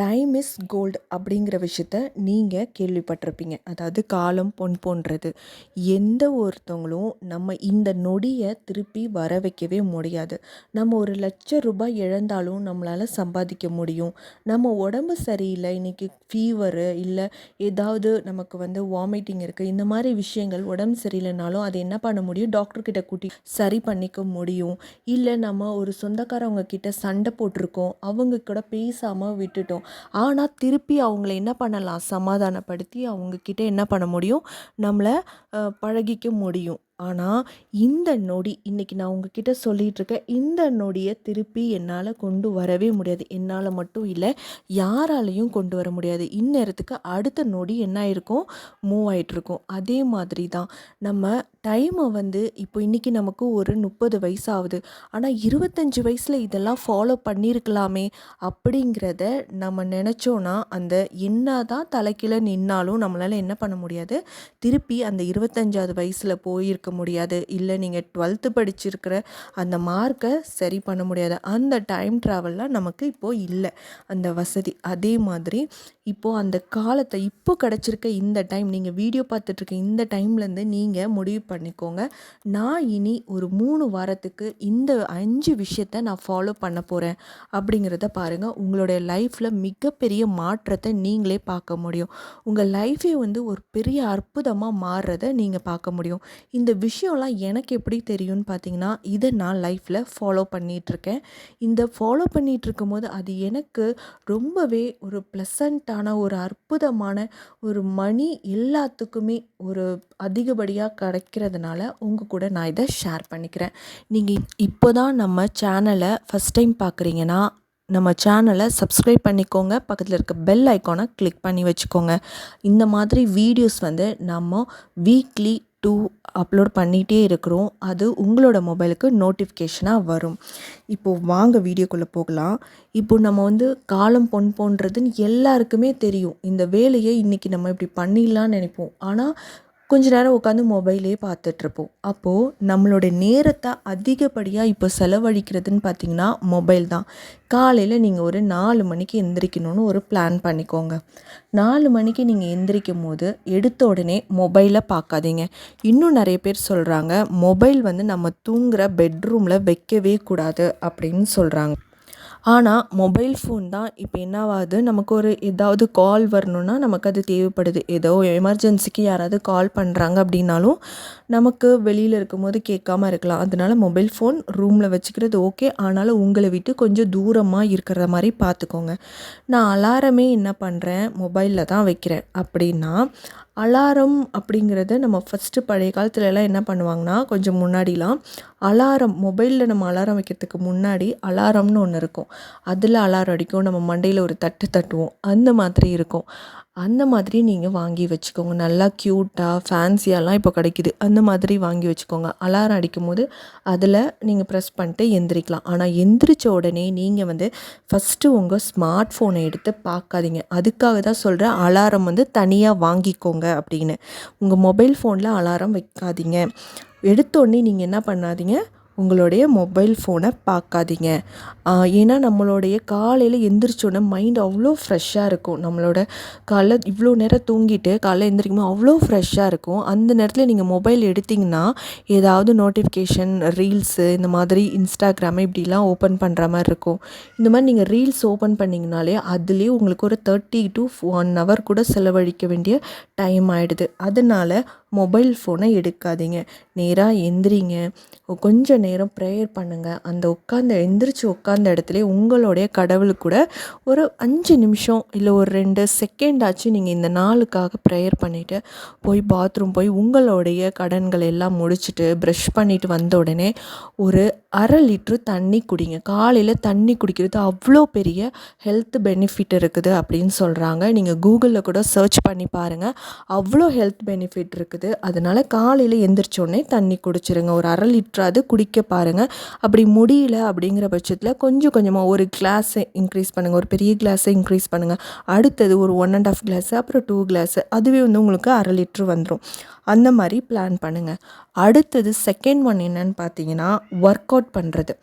Time is gold அப்படிங்கிற விஷயத்த நீங்கள் கேள்விப்பட்டிருப்பீங்க. அதாவது காலம் பொன் போன்றது. எந்த ஒருத்தவங்களும் நம்ம இந்த நொடியை திருப்பி வர வைக்கவே முடியாது. நம்ம ஒரு லட்ச ரூபாய் இழந்தாலும் நம்மளால் சம்பாதிக்க முடியும். நம்ம உடம்பு சரியில்லை இன்றைக்கி ஃபீவரு இல்லை ஏதாவது நமக்கு வந்து வாமிட்டிங் இருக்குது இந்த மாதிரி விஷயங்கள் உடம்பு சரியில்லைனாலும் அதை என்ன பண்ண முடியும்? டாக்டர்கிட்ட கூட்டி சரி பண்ணிக்க முடியும். இல்லை நம்ம ஒரு சொந்தக்காரவங்க கிட்ட சண்டை போட்டிருக்கோம். அவங்க கூட பேசாமல் விட்டுட்டோம். ஆனால் திருப்பி அவங்கள என்ன பண்ணலாம்? சமாதானப்படுத்தி அவங்கக்கிட்ட என்ன பண்ண முடியும்? நம்மளை பழகிக்க முடியும். ஆனால் இந்த நொடி இன்றைக்கி நான் உங்ககிட்ட சொல்லிகிட்ருக்கேன் இந்த நொடியை திருப்பி என்னால் கொண்டு வரவே முடியாது. என்னால் மட்டும் இல்லை யாராலையும் கொண்டு வர முடியாது. இந்நேரத்துக்கு அடுத்த நொடி என்ன ஆயிருக்கும் மூவ் ஆகிட்ருக்கும் அதே மாதிரி தான் நம்ம டைமை வந்து இப்போ இன்றைக்கி நமக்கு ஒரு முப்பது வயசு ஆகுது ஆனால் இருபத்தஞ்சி வயசில் இதெல்லாம் ஃபாலோ பண்ணியிருக்கலாமே அப்படிங்கிறத நம்ம நினச்சோன்னா அந்த என்ன தான் தலைக்கீழ நின்னாலும் நம்மளால் என்ன பண்ண முடியாது? திருப்பி அந்த இருபத்தஞ்சாவது வயசில் போயிருக்க முடியாது. இல்லை நீங்கள் டுவெல்த்து படிச்சிருக்கிற அந்த மார்க்கை சரி பண்ண முடியாது. அந்த டைம் ட்ராவல்லாம் நமக்கு இப்போது இல்லை. அந்த வசதி. அதே மாதிரி இப்போது அந்த காலத்தை இப்போ கிடச்சிருக்க இந்த டைம் நீங்கள் வீடியோ பார்த்துட்ருக்க இந்த டைம்லேருந்து நீங்கள் முடிவு பண்ணிக்கோங்க. நான் இனி ஒரு மூணு வாரத்துக்கு இந்த அஞ்சு விஷயத்த நான் ஃபாலோ பண்ண போகிறேன் அப்படிங்கிறத பாருங்கள் உங்களுடைய லைஃப்பில் மிகப்பெரிய மாற்றத்தை நீங்களே பார்க்க முடியும். உங்கள் லைஃபே வந்து ஒரு பெரிய அற்புதமாக மாறுறத நீங்கள் பார்க்க முடியும். இந்த விஷயம்லாம் எனக்கு எப்படி தெரியும்னு பார்த்தீங்கன்னா இதை நான் லைஃப்பில் ஃபாலோ பண்ணிகிட்ருக்கேன் இந்த ஃபாலோ பண்ணிகிட்ருக்கும் போது அது எனக்கு ரொம்பவே ஒரு ப்ளசண்ட்டான ஒரு அற்புதமான ஒரு மணி எல்லாத்துக்குமே ஒரு அதிகப்படியாக கிடைக்கிறதுனால உங்கள் கூட நான் இதை ஷேர் பண்ணிக்கிறேன். நீங்கள் இப்போ தான் நம்ம சேனலை ஃபஸ்ட் டைம் பார்க்குறீங்கன்னா நம்ம சேனலை சப்ஸ்கிரைப் பண்ணிக்கோங்க. பக்கத்தில் இருக்க பெல் ஐக்கானை கிளிக் பண்ணி வச்சுக்கோங்க. இந்த மாதிரி வீடியோஸ் வந்து நம்ம வீக்லி டூ அப்லோட் பண்ணிகிட்டே இருக்கிறோம். அது உங்களோட மொபைலுக்கு நோட்டிஃபிகேஷனாக வரும். இப்போது வாங்க வீடியோக்குள்ளே போகலாம். இப்போது நம்ம வந்து காலம் பொன் போன்றதுன்னு எல்லாருக்குமே தெரியும். இந்த வேலையை இன்றைக்கி நம்ம இப்படி பண்ணிடலான்னு நினைப்போம். ஆனால் கொஞ்ச நேரம் உட்காந்து மொபைலே பார்த்துட்ருப்போம். அப்போது நம்மளோட நேரத்தை அதிகப்படியாக இப்போ செலவழிக்கிறதுன்னு பார்த்தீங்கன்னா மொபைல் தான். காலையில் நீங்கள் ஒரு நாலு மணிக்கு எந்திரிக்கணும்னு ஒரு பிளான் பண்ணிக்கோங்க. நாலு மணிக்கு நீங்கள் எந்திரிக்கும் போது எடுத்த உடனே மொபைலை பார்க்காதீங்க. இன்னும் நிறைய பேர் சொல்கிறாங்க மொபைல் வந்து நம்ம தூங்குகிற பெட்ரூமில் வைக்கவே கூடாது அப்படின்னு சொல்கிறாங்க ஆனால் மொபைல் ஃபோன் தான் இப்போ என்னவாகுது நமக்கு ஒரு ஏதாவது கால் வரணுன்னா நமக்கு அது தேவைப்படுது. ஏதோ எமர்ஜென்சிக்கு யாராவது கால் பண்ணுறாங்க அப்படின்னாலும் நமக்கு வெளியில் இருக்கும்போது கேட்காம இருக்கலாம். அதனால மொபைல் ஃபோன் ரூமில் வச்சுக்கிறது ஓகே ஆனாலும் உங்களை விட்டு கொஞ்சம் தூரமாக இருக்கிற மாதிரி பார்த்துக்கோங்க. நான் அலாரமே என்ன பண்ணுறேன் மொபைலில் தான் வைக்கிறேன். அப்படின்னா அலாரம் அப்படிங்கிறது நம்ம ஃபஸ்ட்டு பழைய காலத்துலலாம் என்ன பண்ணுவாங்கன்னா கொஞ்சம் முன்னாடிலாம் அலாரம் மொபைலில் நம்ம அலாரம் வைக்கிறதுக்கு முன்னாடி அலாரம்னு ஒன்று இருக்கும். அதில் அலாரம் அடிக்கும். நம்ம மண்டையில் ஒரு தட்டு தட்டுவோம். அந்த மாதிரி இருக்கும். அந்த மாதிரி நீங்கள் வாங்கி வச்சுக்கோங்க. நல்லா க்யூட்டாக ஃபேன்சியாலாம் இப்போ கிடைக்கிது. அந்த மாதிரி வாங்கி வச்சுக்கோங்க. அலாரம் அடிக்கும்போது அதில் நீங்கள் ப்ரெஸ் பண்ணிட்டு எந்திரிக்கலாம். ஆனால் எந்திரிச்ச உடனே நீங்கள் வந்து ஃபஸ்ட்டு உங்கள் ஸ்மார்ட் ஃபோனை எடுத்து பார்க்காதீங்க. அதுக்காக தான் சொல்கிறேன் அலாரம் வந்து தனியாக வாங்கிக்கோங்க அப்படின்னு. உங்கள் மொபைல் ஃபோனில் அலாரம் வைக்காதீங்க. எடுத்தோடனே நீங்கள் என்ன பண்ணாதீங்க? உங்களுடைய மொபைல் ஃபோனை பார்க்காதீங்க. ஏன்னா நம்மளுடைய காலையில் எந்திரிச்சோன்னே மைண்ட் அவ்வளோ ஃப்ரெஷ்ஷாக இருக்கும். நம்மளோட காலைல இவ்வளோ நேரம் தூங்கிட்டு காலைல எந்திரிக்கும் அவ்வளோ ஃப்ரெஷ்ஷாக இருக்கும். அந்த நேரத்தில் நீங்கள் மொபைல் எடுத்திங்கன்னா ஏதாவது நோட்டிஃபிகேஷன் ரீல்ஸு இந்த மாதிரி இன்ஸ்டாகிராமு இப்படிலாம் ஓப்பன் பண்ணுற மாதிரி இருக்கும். இந்த மாதிரி நீங்கள் ரீல்ஸ் ஓப்பன் பண்ணிங்கனாலே அதுலேயே உங்களுக்கு ஒரு தேர்ட்டி டு ஒன் ஹவர் கூட செலவழிக்க வேண்டிய டைம் ஆகிடுது அதனால் மொபைல் ஃபோனை எடுக்காதீங்க. நேராக எந்திரிங்க. கொஞ்சம் நேரம் ப்ரேயர் பண்ணுங்கள் அந்த உட்காந்த எந்திரிச்சு உட்காந்த இடத்துல உங்களுடைய கடவுள் கூட ஒரு அஞ்சு நிமிஷம் இல்லை ஒரு ரெண்டு செகண்ட் ஆச்சு நீங்கள் இந்த நாளுக்காக ப்ரேயர் பண்ணிவிட்டு போய் பாத்ரூம் போய் உங்களுடைய கடன்கள் எல்லாம் முடிச்சுட்டு ப்ரஷ் பண்ணிவிட்டு வந்த உடனே ஒரு அரை லிட்ரு தண்ணி குடிங்க. காலையில் தண்ணி குடிக்கிறது அவ்வளோ பெரிய ஹெல்த் பெனிஃபிட் இருக்குது அப்படின்னு சொல்கிறாங்க நீங்கள் கூகுளில் கூட சர்ச் பண்ணி பாருங்கள் அவ்வளோ ஹெல்த் பெனிஃபிட் இருக்குது. அதனால் காலையில் எந்திரிச்சோடனே தண்ணி குடிச்சிருங்க. ஒரு அரை லிட்ராது குடிக்க பாருங்கள் அப்படி முடியல அப்படிங்கிற பட்சத்தில் கொஞ்சம் கொஞ்சமாக ஒரு கிளாஸை இன்க்ரீஸ் பண்ணுங்கள் ஒரு பெரிய கிளாஸை இன்க்ரீஸ் பண்ணுங்கள் அடுத்தது ஒரு ஒன் அண்ட் ஆஃப் கிளாஸு அப்புறம் டூ கிளாஸு அதுவே வந்து உங்களுக்கு அரை லிட்ரு வந்துடும் அந்த மாதிரி பிளான் பண்ணுங்கள் அடுத்தது செகண்ட் ஒன் என்னன்னு பார்த்தீங்கன்னா ஒர்க் அவுட் பண்ணுறது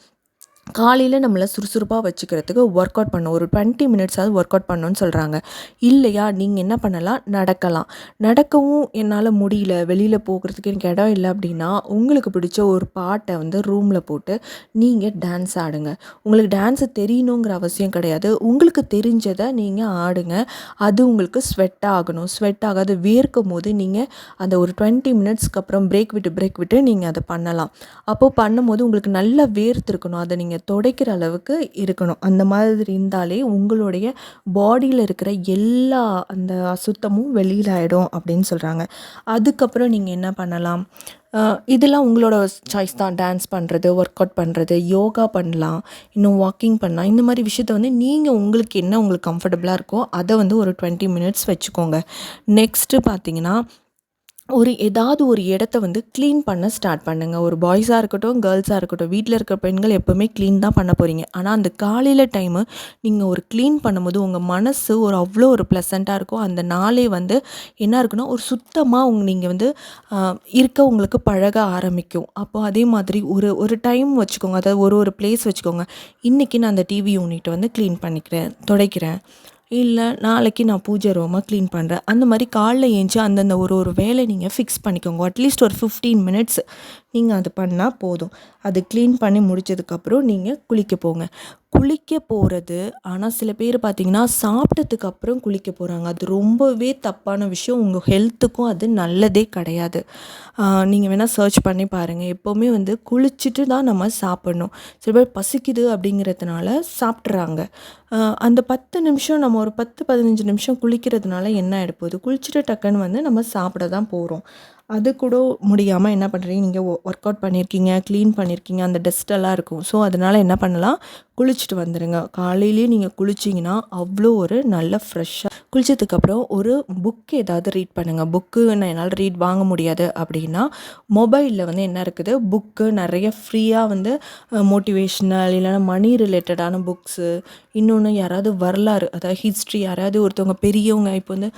காலையில் நம்மளை சுறுசுறுப்பாக வச்சுக்கிறதுக்கு ஒர்க் அவுட் பண்ணணும். ஒரு டுவெண்ட்டி மினிட்ஸாவது ஒர்க் அவுட் பண்ணணும்னு சொல்கிறாங்க இல்லையா? நீங்கள் என்ன பண்ணலாம்? நடக்கலாம். நடக்கவும் என்னால் முடியல. வெளியில் போகிறதுக்கு எனக்கு இடம் இல்லை அப்படின்னா உங்களுக்கு பிடிச்ச ஒரு பாட்டை வந்து ரூமில் போட்டு நீங்கள் டான்ஸ் ஆடுங்க. உங்களுக்கு டான்ஸு தெரியணுங்கிற அவசியம் கிடையாது. உங்களுக்கு தெரிஞ்சதை நீங்கள் ஆடுங்க. அது உங்களுக்கு ஸ்வெட் ஆகணும். ஸ்வெட் ஆகாது. வேர்க்கும் போது நீங்கள் அந்த ஒரு டுவெண்ட்டி மினிட்ஸ்க்கு அப்புறம் பிரேக் விட்டு பிரேக் விட்டு நீங்கள் அதை பண்ணலாம். அப்போது பண்ணும்போது உங்களுக்கு நல்லா வேர்த்திருக்கணும். அதை நீங்கள் துடைக்கிற அளவுக்கு இருக்கணும். அந்த மாதிரி இருந்தாலே உங்களுடைய பாடியில் இருக்கிற எல்லா அந்த அசுத்தமும் வெளியில் ஆகிடும் அப்படின்னு சொல்கிறாங்க அதுக்கப்புறம் நீங்கள் என்ன பண்ணலாம்? இதெல்லாம் உங்களோட சாய்ஸ் தான். டான்ஸ் பண்ணுறது ஒர்க் அவுட் பண்ணுறது யோகா பண்ணலாம். இன்னும் வாக்கிங் பண்ணலாம். இந்த மாதிரி விஷயத்த வந்து நீங்கள் உங்களுக்கு என்ன உங்களுக்கு கம்ஃபர்டபுளாக இருக்கோ அதை வந்து ஒரு டுவெண்ட்டி மினிட்ஸ் வச்சுக்கோங்க. நெக்ஸ்ட்டு பார்த்தீங்கன்னா ஒரு ஏதாவது ஒரு இடத்த வந்து க்ளீன் பண்ண ஸ்டார்ட் பண்ணுங்கள் ஒரு பாய்ஸாக இருக்கட்டும் கேர்ள்ஸாக இருக்கட்டும் வீட்டில் இருக்கிற பெண்கள் எப்போவுமே க்ளீன் தான் பண்ண போகிறீங்க ஆனால் அந்த காலையில் டைமு நீங்கள் ஒரு க்ளீன் பண்ணும்போது உங்கள் மனசு ஒரு அவ்வளோ ஒரு ப்ளசண்ட்டாக இருக்கும். அந்த நாளே வந்து என்ன இருக்குன்னா ஒரு சுத்தமாக உங்க நீங்கள் வந்து இருக்க உங்களுக்கு பழக ஆரம்பிக்கும். அப்போ அதே மாதிரி ஒரு ஒரு டைம் வச்சுக்கோங்க. அதாவது ஒரு ஒரு பிளேஸ் வச்சுக்கோங்க. இன்றைக்கி நான் அந்த டிவி யூனிட்டை வந்து க்ளீன் பண்ணிக்கிறேன் துடைக்கிறேன். இல்லை நாளைக்கு நான் பூஜை ரூமை க்ளீன் பண்ணுறேன் அந்த மாதிரி காலைல ஏஞ்சி அந்தந்த ஒரு ஒரு வேலை நீங்கள் ஃபிக்ஸ் பண்ணிக்கோங்க. அட்லீஸ்ட் ஒரு ஃபிஃப்டீன் மினிட்ஸ் நீங்கள் அது பண்ணால் போதும். அது க்ளீன் பண்ணி முடிச்சதுக்கப்புறம் நீங்கள் குளிக்க போங்க. குளிக்க போகிறது ஆனால் சில பேர் பார்த்தீங்கன்னா சாப்பிட்டதுக்கு அப்புறம் குளிக்க போகிறாங்க அது ரொம்பவே தப்பான விஷயம். உங்கள் ஹெல்த்துக்கும் அது நல்லதே கிடையாது. நீங்கள் வேணால் சர்ச் பண்ணி பாருங்கள் எப்போவுமே வந்து குளிச்சுட்டு தான் நம்ம சாப்பிட்ணும். சில பேர் பசிக்குது அப்படிங்கிறதுனால சாப்பிட்றாங்க. அந்த பத்து நிமிஷம் நம்ம ஒரு பத்து பதினஞ்சு நிமிஷம் குளிக்கிறதுனால என்ன ஆகிடப்போகுது குளிச்சுட்டு டக்குன்னு வந்து நம்ம சாப்பிட தான் போகிறோம் அது கூட முடியாமல் என்ன பண்ணுறீங்க நீங்கள் ஒர்க் அவுட் பண்ணியிருக்கீங்க க்ளீன் பண்ணியிருக்கீங்க அந்த டஸ்ட்டெல்லாம் இருக்கும். ஸோ அதனால் என்ன பண்ணலாம்? குளிச்சுட்டு வந்துடுங்க காலையிலேயே நீங்கள் குளிச்சிங்கன்னா அவ்வளோ ஒரு நல்ல ஃப்ரெஷ்ஷாக குளிச்சதுக்கப்புறம் ஒரு புக் ஏதாவது ரீட் பண்ணுங்கள் புக்கு நான் என்னால் ரீட் வாங்க முடியாது அப்படின்னா மொபைலில் வந்து என்ன இருக்குது? புக்கு நிறைய ஃப்ரீயாக வந்து மோட்டிவேஷ்னல் இல்லைன்னா மணி ரிலேட்டடான புக்ஸு இன்னொன்று யாராவது வரலாறு அதாவது ஹிஸ்ட்ரி யாராவது ஒருத்தவங்க பெரியவங்க இப்போ வந்து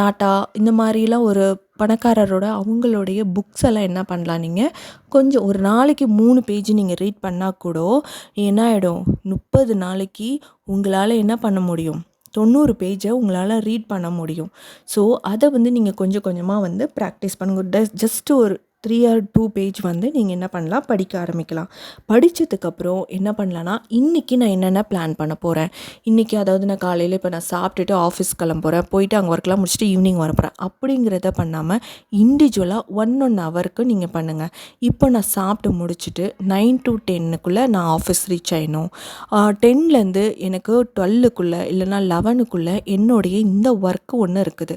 டாட்டா இந்த மாதிரிலாம் ஒரு பணக்காரரோட அவங்களுடைய புக்ஸ் எல்லாம் என்ன பண்ணலாம் நீங்கள் கொஞ்சம் ஒரு நாளைக்கு மூணு பேஜ் நீங்கள் ரீட் பண்ணால் கூட என்ன ஆகிடும் முப்பது நாளைக்கு உங்களால் என்ன பண்ண முடியும்? தொண்ணூறு பேஜை உங்களால் ரீட் பண்ண முடியும். ஸோ அதை வந்து நீங்கள் கொஞ்சம் கொஞ்சமாக வந்து ப்ராக்டிஸ் பண்ணுங்க. ஜஸ்ட் ஒரு த்ரீ ஆர் டூ பேஜ் வந்து நீங்கள் என்ன பண்ணலாம்? படிக்க ஆரம்பிக்கலாம். படித்ததுக்கப்புறம் என்ன பண்ணலான்னா இன்றைக்கி நான் என்னென்ன பிளான் பண்ண போகிறேன் இன்றைக்கி அதாவது நான் காலையில் இப்போ நான் சாப்பிட்டுட்டு ஆஃபீஸ் கிளம்ப போகிறேன் போயிட்டு அங்கே ஒர்க்லாம் முடிச்சுட்டு ஈவினிங் வர போகிறேன் அப்படிங்கிறத பண்ணாமல் இண்டிவிஜுவலாக ஒன் ஒன் ஹவருக்கு நீங்கள் பண்ணுங்கள் இப்போ நான் சாப்பிட்டு முடிச்சுட்டு நைன் டு டென்னுக்குள்ளே நான் ஆஃபீஸ் ரீச் ஆகிடணும் டென்லேருந்து எனக்கு டுவெல்லுக்குள்ளே இல்லைனா லெவனுக்குள்ளே என்னுடைய இந்த ஒர்க்கு ஒன்று இருக்குது.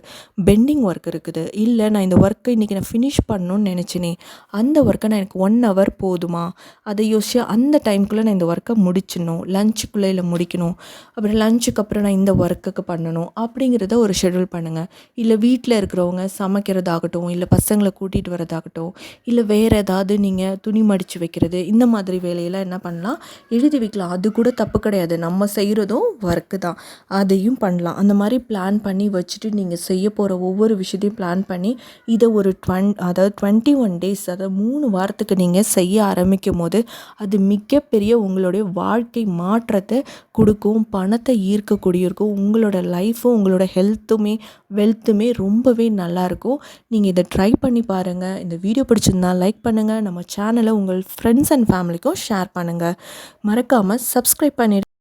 பெண்டிங் ஒர்க் இருக்குது. இல்லை நான் இந்த ஒர்க்கை இன்றைக்கி நான் ஃபினிஷ் பண்ணணும்னு நினச்சினே அந்த ஒர்க்கை நான் எனக்கு ஒன் ஹவர் போதுமா? அதை யோசிச்சு அந்த டைம்குள்ளே நான் இந்த ஒர்க்கை முடிச்சிடணும். லஞ்சுக்குள்ளே இல்லை முடிக்கணும். அப்புறம் லஞ்சுக்கு அப்புறம் நான் இந்த ஒர்க்குக்கு பண்ணணும். அப்படிங்கிறத ஒரு ஷெட்யூல் பண்ணுங்கள் இல்லை வீட்டில் இருக்கிறவங்க சமைக்கிறதாகட்டும் இல்லை பசங்களை கூட்டிகிட்டு வரதாகட்டும் இல்லை வேறு ஏதாவது நீங்கள் துணி மடித்து வைக்கிறது இந்த மாதிரி வேலையெல்லாம் என்ன பண்ணலாம்? எழுதி வைக்கலாம். அது கூட தப்பு கிடையாது. நம்ம செய்கிறதும் ஒர்க்கு தான். அதையும் பண்ணலாம். அந்த மாதிரி பிளான் பண்ணி வச்சுட்டு நீங்கள் செய்ய போகிற ஒவ்வொரு விஷயத்தையும் பிளான் பண்ணி இதை ஒரு டுவென் அதாவது டுவெண்ட்டி ஒன் டேஸ் அதாவது மூணு வாரத்துக்கு நீங்கள் செய்ய ஆரம்பிக்கும் போது அது மிகப்பெரிய உங்களுடைய வாழ்க்கை மாற்றத்தை கொடுக்கும் பணத்தை ஈர்க்கக்கூடிய இருக்கும் உங்களோட லைஃப்பும் உங்களோட ஹெல்த்துமே வெல்த்துமே ரொம்பவே நல்லாயிருக்கும் நீங்கள் இதை ட்ரை பண்ணி பாருங்கள் இந்த வீடியோ பிடிச்சிருந்தா லைக் பண்ணுங்கள் நம்ம சேனலை உங்கள் ஃப்ரெண்ட்ஸ் அண்ட் ஃபேமிலிக்கும் ஷேர் பண்ணுங்கள் மறக்காமல் சப்ஸ்கிரைப் பண்ணி